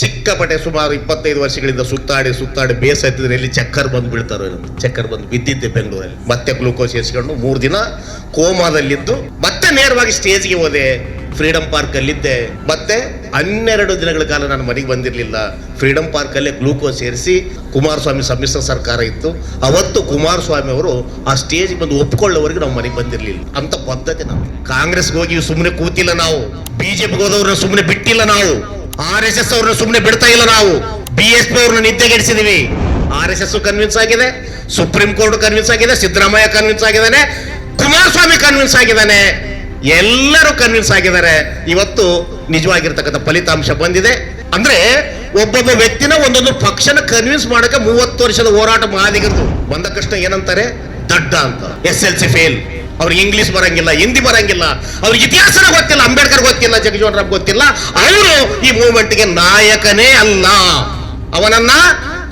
ಸಿಕ್ಕಾಪಟ್ಟೆ ಸುಮಾರು ಇಪ್ಪತ್ತೈದು ವರ್ಷಗಳಿಂದ ಸುತ್ತಾಡಿ ಸುತ್ತಾಡಿ ಬೇಸತ್ತಿದ್ರೆ ಇಲ್ಲಿ ಚಕ್ಕರ್ ಬಂದು ಬೀಳ್ತಾರೆ ಚಕ್ಕರ್ ಬಂದು ಬಿದ್ದಿದ್ದೆ ಬೆಂಗಳೂರಲ್ಲಿ. ಮತ್ತೆ ಗ್ಲೂಕೋಸ್ ಏರಿಸ್ಕೊಂಡು ಮೂರು ದಿನ ಕೋಮಾದಲ್ಲಿದ್ದು, ಮತ್ತೆ ನೇರವಾಗಿ ಸ್ಟೇಜ್ಗೆ ಹೋದೆ. ಫ್ರೀಡಂ ಪಾರ್ಕ್ ಅಲ್ಲಿದ್ದೆ ಮತ್ತೆ ಹನ್ನೆರಡು ದಿನಗಳ ಕಾಲ ನಾನು ಮನೆಗೆ ಬಂದಿರಲಿಲ್ಲ. ಫ್ರೀಡಂ ಪಾರ್ಕ್ ಅಲ್ಲೇ ಗ್ಲೂಕೋಸ್ ಸೇರಿಸಿ ಕುಮಾರಸ್ವಾಮಿ ಸಮ್ಮಿಶ್ರ ಸರ್ಕಾರ ಇತ್ತು. ಅವತ್ತು ಕುಮಾರಸ್ವಾಮಿ ಅವರು ಆ ಸ್ಟೇಜ್ ಬಂದು ಒಪ್ಕೊಳ್ಳೋವರೆಗೆ ನಾವು ಮನೆಗೆ ಬಂದಿರಲಿಲ್ಲ. ಅಂತ ಪದ್ಧತಿ ನಾವು ಕಾಂಗ್ರೆಸ್ಗೆ ಹೋಗಿ ಸುಮ್ಮನೆ ಕೂತಿಲ್ಲ ನಾವು. ಬಿಜೆಪಿಗೆ ಹೋದವ್ರನ್ನ ಸುಮ್ಮನೆ ಬಿಟ್ಟಿಲ್ಲ ನಾವು. ಆರ್ ಎಸ್ ಎಸ್ ಅವ್ರನ್ನ ಸುಮ್ಮನೆ ಬಿಡ್ತಾ ಇಲ್ಲ ನಾವು. ಬಿ ಎಸ್ ಪಿ ಅವ್ರನ್ನ ನಿದ್ದೆಗೆಡಿಸಿದೀವಿ. ಆರ್ ಎಸ್ ಎಸ್ ಕನ್ವಿನ್ಸ್ ಆಗಿದೆ ಸುಪ್ರೀಂ ಕೋರ್ಟ್ ಕನ್ವಿನ್ಸ್ ಆಗಿದೆ, ಸಿದ್ದರಾಮಯ್ಯ ಕನ್ವಿನ್ಸ್ ಆಗಿದ್ದಾನೆ, ಕುಮಾರಸ್ವಾಮಿ ಕನ್ವಿನ್ಸ್ ಆಗಿದ್ದಾನೆ. ಎಲ್ಲರೂ ಕನ್ವಿನ್ಸ್ ಆಗಿದ್ದಾರೆ. ಇವತ್ತು ನಿಜವಾಗಿರ್ತಕ್ಕಂಥ ಫಲಿತಾಂಶ ಬಂದಿದೆ. ಅಂದ್ರೆ ಒಬ್ಬೊಬ್ಬ ವ್ಯಕ್ತಿನ ಒಂದೊಂದು ಪಕ್ಷನ ಕನ್ವಿನ್ಸ್ ಮಾಡಕ್ಕೆ ಮೂವತ್ತು ವರ್ಷದ ಹೋರಾಟ ಮಾದಿಗರದು ಬಂದ ಕಷ್ಟ ಏನಂತಾರೆ? ದಡ್ಡ ಅಂತ. ಎಸ್ ಎಲ್ ಸಿ ಫೇಲ್ ಅವ್ರಿಗೆ ಇಂಗ್ಲಿಷ್ ಬರಂಗಿಲ್ಲ ಹಿಂದಿ ಬರಂಗಿಲ್ಲ, ಅವ್ರಿಗೆ ಇತಿಹಾಸನ ಗೊತ್ತಿಲ್ಲ, ಅಂಬೇಡ್ಕರ್ ಗೊತ್ತಿಲ್ಲ, ಜಗಜೀವನ್ ರಾಮ್ ಗೊತ್ತಿಲ್ಲ. ಅವರು ಈ ಮೂವ್ಮೆಂಟ್ಗೆ ನಾಯಕನೇ ಅಲ್ಲ. ಅವನನ್ನ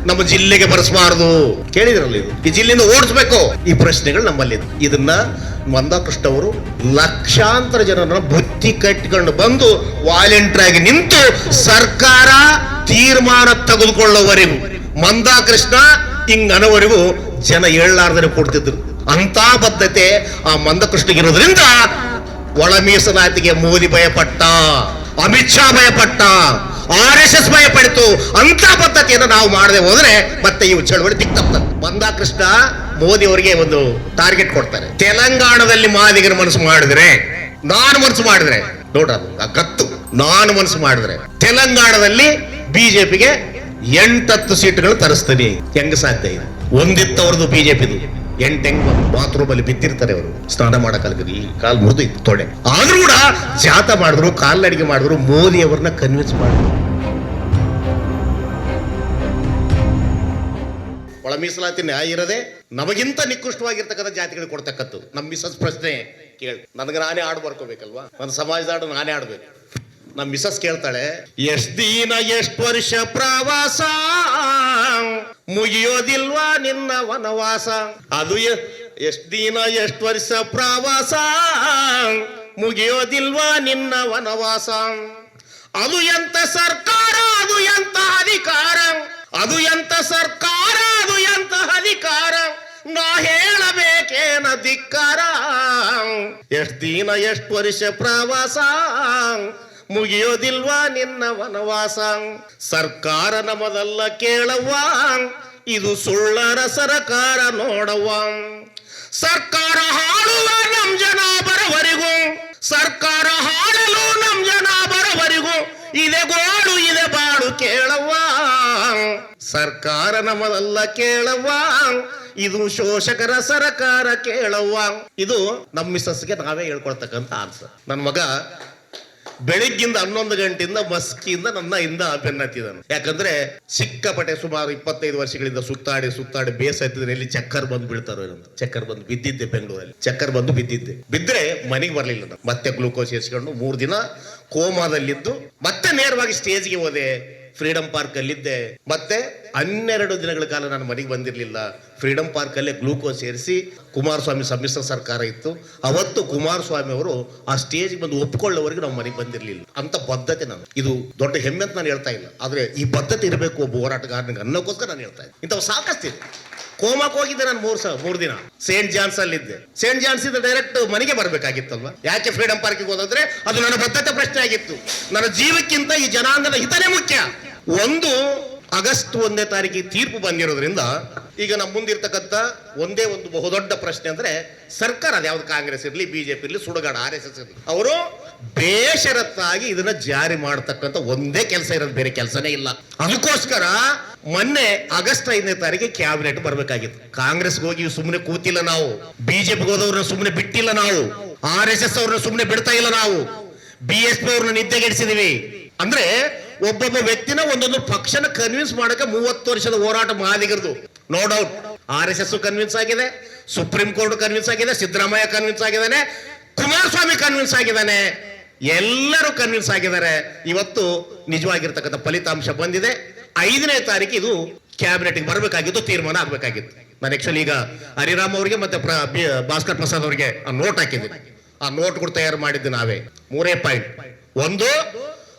ನಮ್ಮ ಜಿಲ್ಲೆಗೆ ಬರೆಸಬಾರದು. ಕೇಳಿದ್ರಲ್ಲ ಇದು? ಈ ಜಿಲ್ಲೆಯಿಂದ ಓಡಿಸ್ಬೇಕು. ಈ ಪ್ರಶ್ನೆಗಳು ನಮ್ಮಲ್ಲಿ ಇದನ್ನ ಮಂದಾಕೃಷ್ಣ ಅವರು ಲಕ್ಷಾಂತರ ಜನರನ್ನ ಬುತ್ತಿ ಕಟ್ಟಿಕೊಂಡು ಬಂದು ವಾಲಂಟಿಯರ್ ಆಗಿ ನಿಂತು ಸರ್ಕಾರ ತೀರ್ಮಾನ ತೆಗೆದುಕೊಳ್ಳೋವರೆಗೂ ಮಂದಾಕೃಷ್ಣ ಹಿಂಗ್ ಅನ್ನೋವರೆಗೂ ಜನ ಹೇಳಲಾರ್ದರೆ ಕೊಡ್ತಿದ್ರು. ಅಂತ ಬದ್ಧತೆ ಆ ಮಂದಕೃಷ್ಣಗಿರೋದ್ರಿಂದ ಒಳ ಮೀಸಲಾತಿಗೆ ಮೋದಿ ಭಯಪಟ್ಟ, ಅಮಿತ್ ಶಾ ಭಯಪಟ್ಟ, ಆರ್ ಎಸ್ ಎಸ್ ಭಯಪಡಿತು. ಅಂತ ಪದ್ಧತಿಯನ್ನು ನಾವು ಮಾಡದೆ ಹೋದ್ರೆ ಮತ್ತೆ ಈ ಚಳವಳಿ ದಿಕ್ ಬಂದ ಮಂದಾಕೃಷ್ಣ ಮೋದಿ ಅವರಿಗೆ ಒಂದು ಟಾರ್ಗೆಟ್ ಕೊಡ್ತಾರೆ. ತೆಲಂಗಾಣದಲ್ಲಿ ಮಾದಿಗರ ಮನಸ್ಸು ಮಾಡಿದ್ರೆ, ನಾನು ಮನಸ್ಸು ಮಾಡಿದ್ರೆ, ನೋಡ್ರ ಕತ್ತು ನಾನು ಮನಸ್ಸು ಮಾಡಿದ್ರೆ ತೆಲಂಗಾಣದಲ್ಲಿ ಬಿಜೆಪಿಗೆ ಎಂಟತ್ತು ಸೀಟ್ಗಳು ತರಿಸ್ತೀನಿ. ಹೆಂಗ ಸಾಧ್ಯ ಇದೆ? ಒಂದಿತ್ತವ್ರದ್ದು ಬಿಜೆಪಿದು. ಎಂಟು ಬಾತ್ರೂಮ್ ಅಲ್ಲಿ ಬಿತ್ತಿರ್ತಾರೆ ಅವರು. ಸ್ನಾನ ಈ ಕಾಲ್ ಮುರಿದು ಇತ್ತು ತೊಡೆ. ಆದ್ರೂ ಕೂಡ ಜಾತ ಮಾಡಿದ್ರು ಕಾಲ್ನಡಿಗೆ ಮಾಡಿದ್ರು, ಮೋದಿ ಅವ್ರನ್ನ ಕನ್ವಿನ್ಸ್ ಮಾಡಿದ್ರು. ಒಳ ಮೀಸಲಾತಿ ನ್ಯಾಯ ಇರದೆ, ನಮಗಿಂತ ನಿಕೃಷ್ಟವಾಗಿರ್ತಕ್ಕಂಥ ಜಾತಿಗಳಿಗೆ ಕೊಡ್ತಕ್ಕಂಥದ್ದು. ನಮ್ಮ ಮಿಸಸ್ ಪ್ರಶ್ನೆ ಕೇಳಿ. ನನಗೆ ನಾನೇ ಹಾಡು ಬರ್ಕೋಬೇಕಲ್ವಾ? ನನ್ನ ಸಮಾಜದ ಹಾಡು ನಾನೇ ಆಡ್ಬೇಕು ನಮ್ಮ ಮಿಸಸ್ ಕೇಳ್ತಾಳೆ, ಎಷ್ಟ್ ದಿನ, ಎಷ್ಟು ವರ್ಷ ಪ್ರವಾಸ? ಮುಗಿಯೋದಿಲ್ವಾ ನಿನ್ನ ವನವಾಸ? ಅದು ಎಷ್ಟ್ ದಿನ, ಎಷ್ಟು ವರ್ಷ ಪ್ರವಾಸ? ಮುಗಿಯೋದಿಲ್ವಾ ನಿನ್ನ ವನವಾಸ? ಅದು ಎಂತ ಸರ್ಕಾರ, ಅದು ಎಂತ ಅಧಿಕಾರ? ಅದು ಎಂತ ಸರ್ಕಾರ, ಅದು ಎಂತ ಅಧಿಕಾರ? ನಾ ಹೇಳಬೇಕೇನ ಧಿಕ್ಕಾರ? ಎಷ್ಟ್ ದಿನ, ಎಷ್ಟು ವರ್ಷ ಪ್ರವಾಸ? ಮುಗಿಯೋದಿಲ್ವಾ ನಿನ್ನ ವನವಾಸ? ಸರ್ಕಾರ ನಮದಲ್ಲ ಕೇಳವ್ವ. ಇದು ಸುಳ್ಳರ ಸರಕಾರ ನೋಡವ್ವ. ಸರ್ಕಾರ ಹಾಳುವ ನಮ್ ಜನ ಬರವರಿಗೂ. ಸರ್ಕಾರ ಹಾಡಲು ನಮ್ ಜನ ಬರವರಿಗೂ. ಇದೆ ಗೋಡು, ಇದೆ ಬಾಳು ಕೇಳವ್ವ. ಸರ್ಕಾರ ನಮದಲ್ಲ ಕೇಳವ್ವ. ಇದು ಶೋಷಕರ ಸರಕಾರ ಕೇಳವ್ವ. ಇದು ನಮ್ಮ ಮಿಸಸ್ಗೆ ನಾವೇ ಹೇಳ್ಕೊಳ್ತಕ್ಕಂಥ ಆನ್ಸರ್ ನನ್ನ ಮಗ ಬೆಳಿಗ್ಗಿಂದ ಹನ್ನೊಂದು ಗಂಟೆಯಿಂದ ಮಸ್ಕಿಯಿಂದ ನನ್ನ ಇಂದ ಬೆನ್ನತ್ತಿದ್ದಾನೆ ಯಾಕಂದ್ರೆ ಸಿಕ್ಕಾಪಟ್ಟೆ ಸುಮಾರು ಇಪ್ಪತ್ತೈದು ವರ್ಷಗಳಿಂದ ಸುತ್ತಾಡಿ ಸುತ್ತಾಡಿ ಬೇಸತ್ತಿದ್ರೆ ಇಲ್ಲಿ ಚಕ್ಕರ್ ಬಂದು ಬೀಳ್ತಾರೋ ಚಕ್ಕರ್ ಬಂದು ಬಿದ್ದಿದ್ದೆ ಬೆಂಗಳೂರಲ್ಲಿ. ಚಕ್ಕರ್ ಬಂದು ಬಿದ್ದಿದ್ದೆ. ಬಿದ್ರೆ ಮನೆಗೆ ಬರಲಿಲ್ಲ ಮತ್ತೆ ಗ್ಲೂಕೋಸ್ ಎಸ್ಕೊಂಡು ಮೂರು ದಿನ ಕೋಮಾದಲ್ಲಿದ್ದು ಮತ್ತೆ ನೇರವಾಗಿ ಸ್ಟೇಜ್ಗೆ ಹೋದೆ. ಫ್ರೀಡಂ ಪಾರ್ಕ್ ಅಲ್ಲಿದ್ದೆ. ಮತ್ತೆ ಹನ್ನೆರಡು ದಿನಗಳ ಕಾಲ ನಾನು ಮನೆಗೆ ಬಂದಿರಲಿಲ್ಲ. ಫ್ರೀಡಂ ಪಾರ್ಕ್ ಅಲ್ಲೇ ಗ್ಲೂಕೋಸ್ ಸೇರಿಸಿ ಕುಮಾರಸ್ವಾಮಿ ಸಮ್ಮಿಶ್ರ ಸರ್ಕಾರ ಇತ್ತು. ಅವತ್ತು ಕುಮಾರಸ್ವಾಮಿ ಅವರು ಆ ಸ್ಟೇಜ್ ಬಂದು ಒಪ್ಕೊಳ್ಳೋವರೆಗೂ ನಾವು ಮನೆಗೆ ಬಂದಿರಲಿಲ್ಲ. ಅಂತ ಬದ್ಧತೆ ನಾನು. ಇದು ದೊಡ್ಡ ಹೆಮ್ಮೆ ಅಂತ ನಾನು ಹೇಳ್ತಾ ಇಲ್ಲ. ಆದ್ರೆ ಈ ಬದ್ಧತೆ ಇರಬೇಕು ಒಬ್ಬ ಹೋರಾಟಗಾರನಿಗೆ ಅನ್ನೋಕ್ಕೋಸ್ಕರ ನಾನು ಹೇಳ್ತಾ ಇದ್ದೆ. ಇಂಥವು ಸಾಕಷ್ಟಿದೆ ಕೋಮಾಕ್ ಹೋಗಿದ್ದೆ ನಾನು ಮೂರ್ ಸ, ಮೂರ್ ದಿನ. ಸೇಂಟ್ ಜಾನ್ಸ್ ಅಲ್ಲಿದ್ದೆ. ಸೇಂಟ್ ಜಾನ್ಸ್ ಇಂದ ಡೈರೆಕ್ಟ್ ಮನೆಗೆ ಬರಬೇಕಾಗಿತ್ತಲ್ವಾ? ಯಾಕೆ ಫ್ರೀಡಂ ಪಾರ್ಕಿಗೆ ಹೋದ್ರೆ ಅದು ನನ್ನ ಬದ್ಧತೆ ಪ್ರಶ್ನೆ ಆಗಿತ್ತು. ನನ್ನ ಜೀವಕ್ಕಿಂತ ಈ ಜನಾಂಗದ ಹಿತನೇ ಮುಖ್ಯ. ಒಂದು ಆಗಸ್ಟ್ ಒಂದನೇ ತಾರೀಕಿಗೆ ತೀರ್ಪು ಬಂದಿರೋದ್ರಿಂದ ಈಗ ನಮ್ಮ ಮುಂದಿರ್ತಕ್ಕಂಥ ಒಂದೇ ಒಂದು ಬಹುದೊಡ್ಡ ಪ್ರಶ್ನೆ ಅಂದ್ರೆ ಸರ್ಕಾರ ಅದು ಯಾವ್ದು ಕಾಂಗ್ರೆಸ್ ಇರಲಿ, ಬಿಜೆಪಿ ಇರಲಿ, ಸುಡಗಾಡ, ಆರ್ ಎಸ್ ಎಸ್ ಇರಲಿ. ಅವರು ಬೇಷರತ್ತಾಗಿ ಇದನ್ನ ಜಾರಿ ಮಾಡತಕ್ಕಂಥ ಒಂದೇ ಕೆಲಸ ಇರೋದು ಬೇರೆ ಕೆಲಸನೇ ಇಲ್ಲ. ಅದಕ್ಕೋಸ್ಕರ ಮೊನ್ನೆ ಆಗಸ್ಟ್ ಐದನೇ ತಾರೀಕಿಗೆ ಕ್ಯಾಬಿನೆಟ್ ಬರ್ಬೇಕಾಗಿತ್ತು. ಕಾಂಗ್ರೆಸ್ಗೆ ಹೋಗಿ ಸುಮ್ಮನೆ ಕೂತಿಲ್ಲ ನಾವು. ಬಿಜೆಪಿಗೆ ಹೋದವ್ರನ್ನ ಸುಮ್ಮನೆ ಬಿಟ್ಟಿಲ್ಲ ನಾವು. ಆರ್ ಎಸ್ ಎಸ್ ಅವ್ರನ್ನ ಸುಮ್ಮನೆ ಬಿಡ್ತಾ ಇಲ್ಲ ನಾವು. ಬಿ ಎಸ್ ಪಿ ಅವ್ರನ್ನ ನಿದ್ದೆಗೆಡಿಸಿದೀವಿ ಅಂದ್ರೆ ಒಬ್ಬೊಬ್ಬ ವ್ಯಕ್ತಿನ ಒಂದೊಂದು ಪಕ್ಷನ ಕನ್ವಿನ್ಸ್ ಮಾಡಕ್ಕೆ ಮೂವತ್ತು ವರ್ಷದ ಹೋರಾಟ ಮಾದಿಗರದು no doubt R S S convince ಆಗಿದೆ ಸುಪ್ರೀಂ ಕೋರ್ಟ್ ಕನ್ವಿನ್ಸ್ ಆಗಿದೆ ಸಿದ್ದರಾಮಯ್ಯ ಕನ್ವಿನ್ಸ್ ಆಗಿದ್ದಾನೆ, ಕುಮಾರಸ್ವಾಮಿ ಕನ್ವಿನ್ಸ್ ಆಗಿದ್ದಾನೆ. ಎಲ್ಲರೂ ಕನ್ವಿನ್ಸ್ ಆಗಿದ್ದಾರೆ. ಇವತ್ತು ನಿಜವಾಗಿರ್ತಕ್ಕಂಥ ಫಲಿತಾಂಶ ಬಂದಿದೆ. ಐದನೇ ತಾರೀಕು ಇದು ಕ್ಯಾಬಿನೆಟ್ಗೆ ಬರಬೇಕಾಗಿತ್ತು ತೀರ್ಮಾನ ಆಗಬೇಕಾಗಿತ್ತು. ನಾನು ಆಕ್ಚುಲಿ ಈಗ ಹರಿರಾಮ್ ಅವರಿಗೆ ಮತ್ತೆ ಭಾಸ್ಕರ್ ಪ್ರಸಾದ್ ಅವರಿಗೆ ಆ ನೋಟ್ ಹಾಕಿದ್ದೀನಿ. ಆ ನೋಟ್ ಕೂಡ ತಯಾರು ಮಾಡಿದ್ದು ನಾವೇ. ಮೂರೇ ಪಾಯಿಂಟ್ ಒಂದು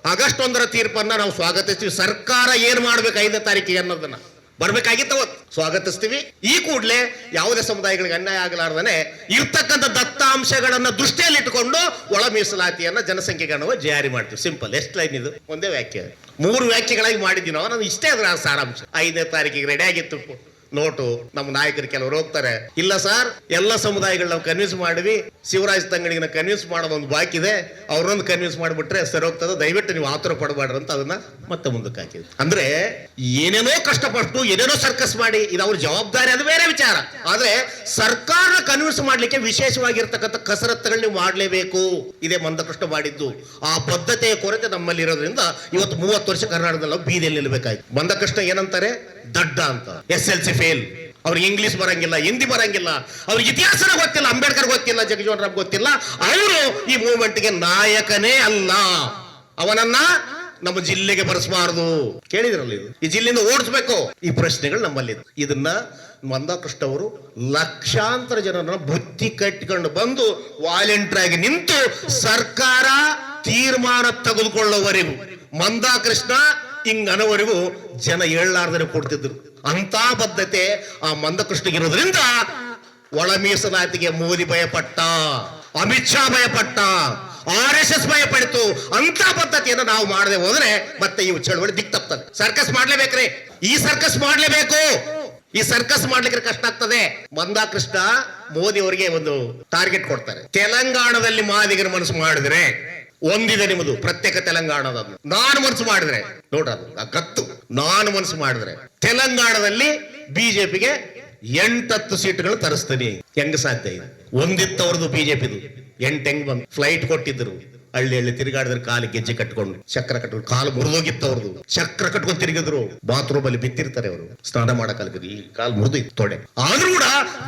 ಆಗಸ್ಟ್ ಒಂದರ ತೀರ್ಪನ್ನ ನಾವು ಸ್ವಾಗತಿಸ್ತೀವಿ. ಸರ್ಕಾರ ಏನ್ ಮಾಡ್ಬೇಕು ಐದನೇ ತಾರೀಕಿಗೆ ಅನ್ನೋದನ್ನ. ಬರ್ಬೇಕಾಗಿತ್ತು ಸ್ವಾಗತಿಸ್ತೀವಿ. ಈ ಕೂಡಲೇ ಯಾವುದೇ ಸಮುದಾಯಗಳಿಗೆ ಅನ್ಯಾಯ ಆಗಲಾರ್ದನೆ ಇರ್ತಕ್ಕಂಥ ದತ್ತಾಂಶಗಳನ್ನ ದೃಷ್ಟಿಯಲ್ಲಿ ಇಟ್ಟುಕೊಂಡು ಒಳ ಮೀಸಲಾತಿಯನ್ನ ಜನಸಂಖ್ಯೆ ಗಣವ ಜಾರಿ ಮಾಡ್ತೀವಿ. ಸಿಂಪಲ್ ಎಷ್ಟು ಲೈನ್ ಇದು? ಒಂದೇ ವ್ಯಾಖ್ಯೆ. ಮೂರು ವ್ಯಾಖ್ಯೆಗಳಾಗಿ ಮಾಡಿದ್ದೀವಿ ನಾವು. ನಾನು ಇಷ್ಟೇ ಅದರ ಸಾರಾಂಶ. ಐದನೇ ತಾರೀಕಿಗೆ ರೆಡಿ ಆಗಿತ್ತು. ನೋಟು ನಮ್ಮ ನಾಯಕರು ಕೆಲವರು ಹೋಗ್ತಾರೆ. ಇಲ್ಲ ಸರ್, ಎಲ್ಲ ಸಮುದಾಯಗಳು ನಾವು ಕನ್ವಿನ್ಸ್ ಮಾಡಿವಿ ಶಿವರಾಜ್ ತಂಗಡಿಗೆ ಕನ್ವಿನ್ಸ್ ಮಾಡೋದು ಒಂದು ಬಾಕಿ ಇದೆ. ಅವ್ರೊಂದು ಕನ್ವಿನ್ಸ್ ಮಾಡಿಬಿಟ್ರೆ ಸರಿ ಹೋಗ್ತದೆ. ದಯವಿಟ್ಟು ನೀವು ಆತುರ ಪಡಬಾರ್ದು ಅಂತ ಅದನ್ನ ಮತ್ತೆ ಮುಂದಕ್ಕೆ ಹಾಕಿದ್ವಿ. ಅಂದ್ರೆ ಏನೇನೋ ಕಷ್ಟಪಟ್ಟು ಏನೇನೋ ಸರ್ಕಸ್ ಮಾಡಿ, ಇದು ಅವ್ರ ಜವಾಬ್ದಾರಿ, ಅದು ಬೇರೆ ವಿಚಾರ. ಆದ್ರೆ ಸರ್ಕಾರ ಕನ್ವಿನ್ಸ್ ಮಾಡ್ಲಿಕ್ಕೆ ವಿಶೇಷವಾಗಿರ್ತಕ್ಕಂಥ ಕಸರತ್ತುಗಳು ನೀವು ಮಾಡಲೇಬೇಕು. ಇದೇ ಕಷ್ಟ ಮಾಡಿದ್ದು. ಆ ಪದ್ಧತಿಯ ಕೊರತೆ ನಮ್ಮಲ್ಲಿ ಇರೋದ್ರಿಂದ ಇವತ್ತು ಮೂವತ್ತು ವರ್ಷ ಕರ್ನಾಟಕದಲ್ಲಿ ಬೀದಿಯಲ್ಲಿ ನಿಲ್ಬೇಕಾಯ್ತು. ಕಷ್ಟ ಏನಂತಾರೆ? ದಡ್ಡ ಅಂತ. ಎಸ್ ಎಲ್ ಸಿ ಫೇಲ್ ಅವ್ರಿಗೆ ಇಂಗ್ಲಿಷ್ ಬರಂಗಿಲ್ಲ, ಹಿಂದಿ ಬರಂಗಿಲ್ಲ, ಅವ್ರಿಗೆ ಇತಿಹಾಸನ ಗೊತ್ತಿಲ್ಲ, ಅಂಬೇಡ್ಕರ್ ಗೊತ್ತಿಲ್ಲ, ಜಗಜೀವನ್ ರಾಮ್ ಗೊತ್ತಿಲ್ಲ. ಅವರು ಈ ಮೂವ್ಮೆಂಟ್ಗೆ ನಾಯಕನೇ ಅಲ್ಲ. ಅವನನ್ನ ನಮ್ಮ ಜಿಲ್ಲೆಗೆ ಬರೆಸಬಾರದು. ಕೇಳಿದ್ರಲ್ಲ ಇದು? ಈ ಜಿಲ್ಲೆಯಿಂದ ಓಡಿಸ್ಬೇಕು. ಈ ಪ್ರಶ್ನೆಗಳು ನಮ್ಮಲ್ಲಿ ಇದನ್ನ ಇದನ್ನ ಮಂದಾಕೃಷ್ಣ ಅವರು ಲಕ್ಷಾಂತರ ಜನರನ್ನ ಬುತ್ತಿ ಕಟ್ಟಿಕೊಂಡು ಬಂದು ವಾಲಂಟಿಯರ್ ಆಗಿ ನಿಂತು ಸರ್ಕಾರ ತೀರ್ಮಾನ ತೆಗೆದುಕೊಳ್ಳುವವರೆಗೂ. ಮಂದಾಕೃಷ್ಣ ಹಿಂಗ್ ಅನ್ನೋವರೆಗೂ ಜನ ಹೇಳಲಾರ್ದನೆ ಕೊಡ್ತಿದ್ರು. ಅಂತ ಬದ್ಧತೆ ಆ ಮಂದಕೃಷ್ಣಗಿರೋದ್ರಿಂದ ಒಳ ಮೀಸಲಾತಿಗೆ ಮೋದಿ ಭಯಪಟ್ಟ, ಅಮಿತ್ ಶಾ ಭಯಪಟ್ಟ, ಆರ್ ಎಸ್ ಎಸ್ ಭಯಪಡಿತು. ಅಂತ ಪದ್ಧತಿಯನ್ನು ನಾವು ಮಾಡದೆ ಹೋದ್ರೆ ಮತ್ತೆ ಈ ಚಳವಳಿ ದಿಕ್ ತಪ್ತದೆ ಸರ್ಕಸ್ ಮಾಡ್ಲೇಬೇಕ್ರಿ. ಈ ಸರ್ಕಸ್ ಮಾಡ್ಲೇಬೇಕು. ಈ ಸರ್ಕಸ್ ಮಾಡ್ಲಿಕ್ಕೆ ಕಷ್ಟ ಆಗ್ತದೆ. ಮಂದಾಕೃಷ್ಣ ಮೋದಿ ಅವರಿಗೆ ಒಂದು ಟಾರ್ಗೆಟ್ ಕೊಡ್ತಾರೆ. ತೆಲಂಗಾಣದಲ್ಲಿ ಮಾದಿಗರ ಮನಸ್ಸು ಮಾಡಿದ್ರೆ ಒಂದಿದೆ ನಿಮ್ಮದು, ಪ್ರತ್ಯೇಕ ತೆಲಂಗಾಣದ ನಾನು ಮನಸ್ಸು ಮಾಡಿದ್ರೆ ನೋಡ್ರದು ಆ ಗತ್ತು, ನಾನು ಮನಸ್ಸು ಮಾಡಿದ್ರೆ, ತೆಲಂಗಾಣದಲ್ಲಿ ಬಿಜೆಪಿಗೆ ಎಂಟತ್ತು ಸೀಟ್ಗಳು ತರಿಸ್ತೀನಿ. ಹೆಂಗ್ ಸಾಧ್ಯ ಇದೆ? ಒಂದಿತ್ತವ್ರದ್ದು ಬಿಜೆಪಿದು. ಎಂಟ್ ಹೆಂಗ್ ಬಂದ್ ಫ್ಲೈಟ್ ಕೊಟ್ಟಿದ್ರು. ಹಳ್ಳಿ ಹಳ್ಳಿ ತಿರುಗಾಡಿದ್ರೆ, ಕಾಲು ಗೆಜ್ಜೆ ಕಟ್ಕೊಂಡು. ಚಕ್ರ ಕಟ್ಕೊಂಡು, ಕಾಲು ಮುರಿದೋಗಿತ್ತು ಅವ್ರದ್ದು ಚಕ್ರ ಕಟ್ಕೊಂಡು ತಿರುಗಿದ್ರು. ಬಾತ್ರೂಮ್ ಅಲ್ಲಿ ಬಿತ್ತಿರ್ತಾರೆ ಅವರು. ಸ್ನಾನ ಮಾಡಕ್ ಈ ಕಾಲು ಮುರಿದು ತೊಡೆ. ಆದ್ರೂ ಕೂಡ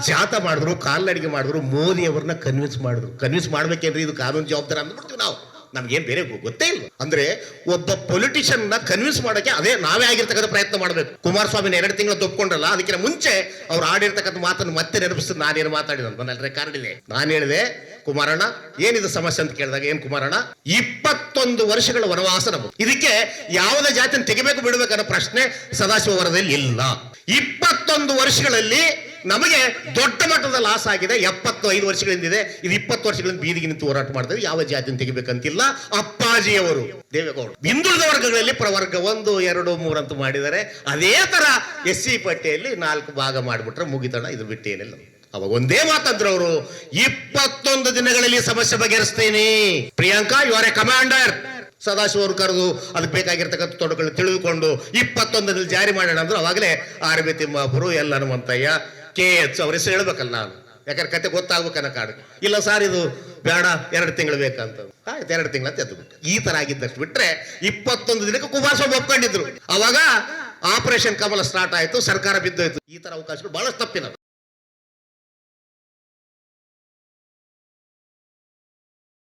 ಜಾತ ಮಾಡಿದ್ರು, ಕಾಲ್ ಅಡಿಗೆ ಮಾಡಿದ್ರು, ಮೋದಿ ಅವ್ರನ್ನ ಕನ್ವಿನ್ಸ್ ಮಾಡಿದ್ರು. ಕನ್ವಿನ್ಸ್ ಮಾಡ್ಬೇಕೇನ್ರಿ? ಇದು ಕಾನೂನು ಜವಾಬ್ದಾರಿ ಅಂದ್ಬಿಡ್ತೀವಿ ನಾವು. ನಮ್ಗೇನ್ ಬೇರೆ ಗೊತ್ತೇ ಇಲ್ಲ. ಅಂದ್ರೆ ಒಬ್ಬ ಪೊಲಿಟಿಷಿಯನ್ನ ಕನ್ವಿನ್ಸ್ ಮಾಡೋಕೆ ಅದೇ ನಾವೇ ಆಗಿರ್ತಕ್ಕಂಥ ಪ್ರಯತ್ನ ಮಾಡ್ಬೇಕು. ಕುಮಾರಸ್ವಾಮಿನ ಎರಡು ತಿಂಗಳು ತಪ್ಕೊಂಡ್ರಲ್ಲ ಅದಕ್ಕಿಂತ ಮುಂಚೆ ಅವ್ರು ಆಡಿರ್ತಕ್ಕಂಥ ಮಾತನ್ನು ಮತ್ತೆ ನೆನಪಿಸ್ತು ನಾನೇನು ಮಾತಾಡಿದ ನನ್ನ ರೆಕಾರ್ಡ್ ಇದೆ ನಾನು ಹೇಳಿದೆ, ಕುಮಾರಣ್ಣ, ಏನಿದು ಸಮಸ್ಯೆ ಅಂತ ಕೇಳಿದಾಗ, ಏನ್ ಕುಮಾರಣ್ಣ? ಇಪ್ಪತ್ತೊಂದು ವರ್ಷಗಳ ವನವಾಸ ನಮಗೆ ಇದಕ್ಕೆ ಯಾವುದೇ ಜಾತಿಯನ್ನು ತೆಗಿಬೇಕು ಬಿಡಬೇಕನ್ನೋ ಪ್ರಶ್ನೆ ಸದಾಶಿವ ವರದಲ್ಲಿ ಇಲ್ಲ. ಇಪ್ಪತ್ತೊಂದು ವರ್ಷಗಳಲ್ಲಿ ನಮಗೆ ದೊಡ್ಡ ಮಟ್ಟದ ಲಾಸ್ ಆಗಿದೆ. ಎಪ್ಪತ್ತು ಐದು ವರ್ಷಗಳಿಂದ ಇದೆ. ಇದು ಇಪ್ಪತ್ತು ವರ್ಷಗಳಿಂದ ಬೀದಿಗೆ ನಿಂತು ಹೋರಾಟ ಮಾಡಿದ್ರೆ ಯಾವ ಜಾತಿಯನ್ನು ತೆಗಿಬೇಕಂತಿಲ್ಲ. ಅಪ್ಪಾಜಿಯವರು ದೇವೇಗೌಡರು ಹಿಂದುಳಿದ ವರ್ಗಗಳಲ್ಲಿ ಪ್ರವರ್ಗ ಒಂದು, ಎರಡು, ಮೂರು ಅಂತ ಮಾಡಿದರೆ ಅದೇ ತರ ಎಸ್ ಸಿ ಪಟ್ಟಿಯಲ್ಲಿ ನಾಲ್ಕು ಭಾಗ ಮಾಡಿಬಿಟ್ರೆ ಮುಗಿತಣ. ಇದು ಬಿಟ್ಟು ಏನಿಲ್ಲ. ಅವಾಗ ಒಂದೇ ಮಾತಂದ್ರು ಅವರು, ಇಪ್ಪತ್ತೊಂದು ದಿನಗಳಲ್ಲಿ ಸಮಸ್ಯೆ ಬಗೆಹರಿಸ್ತೇನೆ. Priyanka you are a commander ಸದಾಶಿವರು ಕರೆದು ಅದಕ್ಕೆ ಬೇಕಾಗಿರ್ತಕ್ಕಂಥ ತೊಡಗಳನ್ನು ತಿಳಿದುಕೊಂಡು ಇಪ್ಪತ್ತೊಂದರಲ್ಲಿ ಜಾರಿ ಮಾಡೋಣ ಅಂದ್ರೆ. ಅವಾಗಲೇ ಆರ್ ಬಿ ತಿಮ್ಮಾಪುರು ಎಲ್ಲ ಹನುಮಂತಯ್ಯ ಕೆ ಎಚ್ ಅವ್ರ ಹೆಸರು ಹೇಳ್ಬೇಕಲ್ಲ ನಾನು. ಯಾಕಂದ್ರೆ ಕತೆ ಗೊತ್ತಾಗ್ಬೇಕನ್ನ ಕಾಡು ಇಲ್ಲ ಸರ್ ಇದು ಬೇಡ, ಎರಡು ತಿಂಗಳು ಬೇಕಂತ ಆಯ್ತು, ಎರಡು ತಿಂಗಳು ಅಂತ ಈ ತರ ಆಗಿದ್ದಷ್ಟು ಬಿಟ್ರೆ ಇಪ್ಪತ್ತೊಂದು ದಿನಕ್ಕೆ ಕುಮಾರಸ್ವಾಮಿ ಒಪ್ಕೊಂಡಿದ್ರು. ಅವಾಗ ಆಪರೇಷನ್ ಕಮಲ ಸ್ಟಾರ್ಟ್ ಆಯ್ತು, ಸರ್ಕಾರ ಬಿದ್ದೋಯ್ತು. ಈ ತರ ಅವಕಾಶಗಳು ಬಹಳಷ್ಟು ತಪ್ಪಿನ